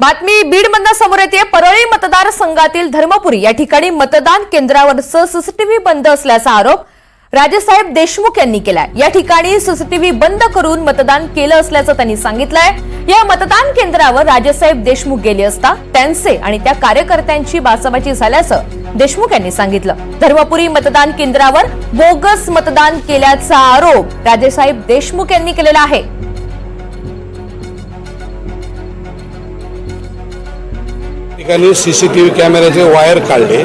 बातमी बीडमधनं समोर येते. परळी मतदारसंघातील धर्मपुरी या ठिकाणी मतदान केंद्रावरचं सीसीटीव्ही बंद असल्याचा आरोप राजेसाहेब देशमुख यांनी केलाय. या ठिकाणी सीसीटीव्ही बंद करून मतदान केलं असल्याचं त्यांनी सांगितलंय. या मतदान केंद्रावर राजेसाहेब देशमुख गेले असता त्यांचे आणि त्या कार्यकर्त्यांची बासाबाची झाल्याचं देशमुख यांनी सांगितलं. धर्मपुरी मतदान केंद्रावर बोगस मतदान केल्याचा आरोप राजेसाहेब देशमुख यांनी केलेला आहे. ठिकाणी सीसीटीव्ही कॅमेऱ्याचे वायर काढले.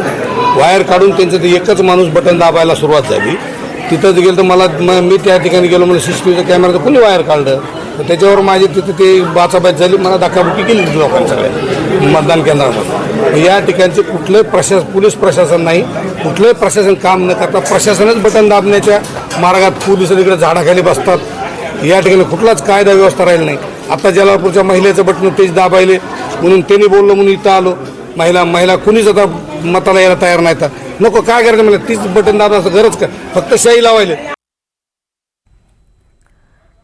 वायर काढून त्यांचं ते एकच माणूस बटन दाबायला सुरुवात झाली. तिथंच गेलं तर मला म- मी त्या ठिकाणी गेलो मला सीसीटीव्हीच्या कॅमेऱ्याचं कोणी वायर काढलं? तर त्याच्यावर माझी तिथं ते बाचाबाच झाली. मला धक्काबुक्की केली लोकांनी सगळ्या मतदान केंद्रामध्ये. या ठिकाणचे कुठलंही प्रशासन पोलीस प्रशासन नाही. कुठलंही प्रशासन काम न करता प्रशासनच बटन दाबण्याच्या मार्गात पोलीस तिकडे झाडाखाली बसतात. या ठिकाणी कुठलाच कायदा व्यवस्था राहील नाही. आता जलापूरच्या महिलेचं बटन तेच दाबायले. म्हणून त्यांनी बोललो म्हणून इथं आलो. महिला महिला कुणीच आता मताला यायला तयार नाही तर नको काय करायचं मला तीच बटन दाबायचं गरज का? फक्त शाही लावायले.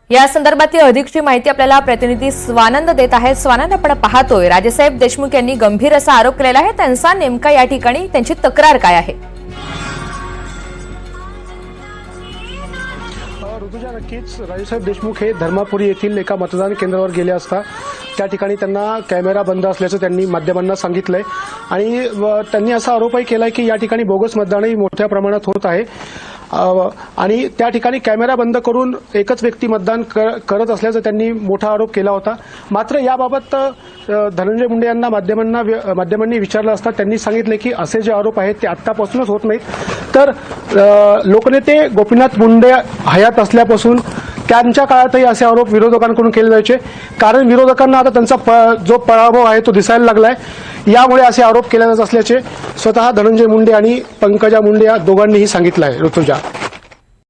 या संदर्भातील अधिकची माहिती आपल्याला प्रतिनिधी स्वानंद देत आहेत. स्वानंद आपण पाहतोय राजेसाहेब देशमुख यांनी गंभीर असा आरोप केलेला आहे. त्यांचा नेमका या ठिकाणी त्यांची तक्रार काय आहे? ऋतुजा नक्कीच राजेसाहेब देशमुख हे धर्मापुरी येथील एका मतदान केंद्रावर गेले असता. त्या ठिकाणी त्यांना कॅमेरा बंद असल्याचं त्यांनी माध्यमांना सांगितलंय. आणि व त्यांनी असा आरोपही केलाय की या ठिकाणी बोगस मतदानही मोठ्या प्रमाणात होत आहे. आणि त्या ठिकाणी कॅमेरा बंद करून एकच व्यक्ती मतदान क- करत असल्याचा त्यांनी मोठा आरोप केला होता. मात्र याबाबत धनंजय मुंडे यांना माध्यमांना माध्यमांनी विचारलं असता त्यांनी सांगितले की असे जे आरोप आहेत ते आत्तापासूनच होत नाहीत. तर लोकनेते गोपीनाथ मुंडे हयात असल्यापासून त्यांच्या काळातही असे आरोप विरोधकांकडून केले जायचे. कारण विरोधकांना आता त्यांचा प- जो पराभव आहे तो दिसायला लागलाय. यामुळे असे आरोप केले जात असल्याचे स्वतः धनंजय मुंडे आणि पंकजा मुंडे या दोघांनीही सांगितलं आहे ऋतुजा.